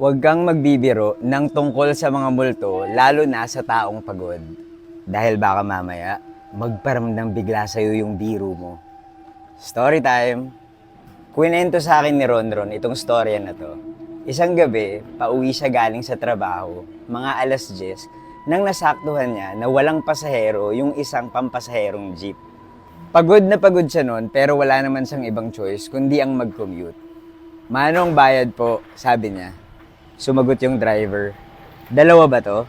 Huwag kang magbibiro ng tungkol sa mga multo, lalo na sa taong pagod. Dahil baka mamaya, magparamdam bigla sa'yo yung biro mo. Story time! Kwento sa akin ni Ronron itong storya na to. Isang gabi, pauwi siya galing sa trabaho, mga alas 10, nang nasaktuhan niya na walang pasahero yung isang pampasaherong jeep. Pagod na pagod siya noon pero wala naman siyang ibang choice kundi ang mag-commute. Manong bayad po, sabi niya. Sumagot yung driver. Dalawa ba to?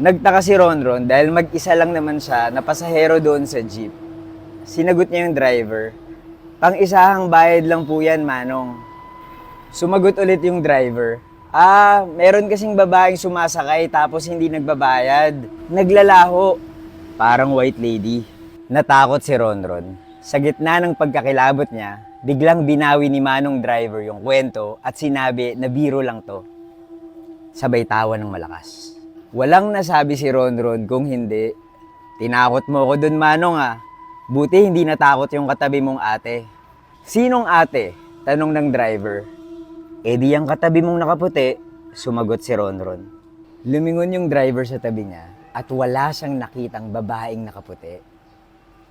Nagtaka si Ronron dahil mag-isa lang naman siya na pasahero doon sa jeep. Sinagot niya yung driver. Pang-isahang bayad lang po yan, Manong. Sumagot ulit yung driver. Ah, meron kasing babaeng sumasakay tapos hindi nagbabayad. Naglalaho. Parang white lady. Natakot si Ronron. Sa gitna ng pagkakilabot niya, biglang binawi ni Manong driver yung kwento at sinabi na biro lang to. Sabay tawa ng malakas. Walang nasabi si Ronron kung hindi. Tinakot mo ko dun, Manong ah. Buti hindi natakot yung katabi mong ate. Sinong ate? Tanong ng driver. E di ang katabi mong nakaputi, sumagot si Ronron. Lumingon yung driver sa tabi niya at wala siyang nakitang babaeng nakaputi.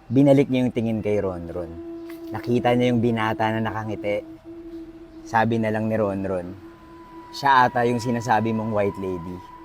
Binalik niya yung tingin kay Ronron. Nakita niya yung binata na nakangiti. Sabi na lang ni Ronron, siya ata yung sinasabi mong white lady.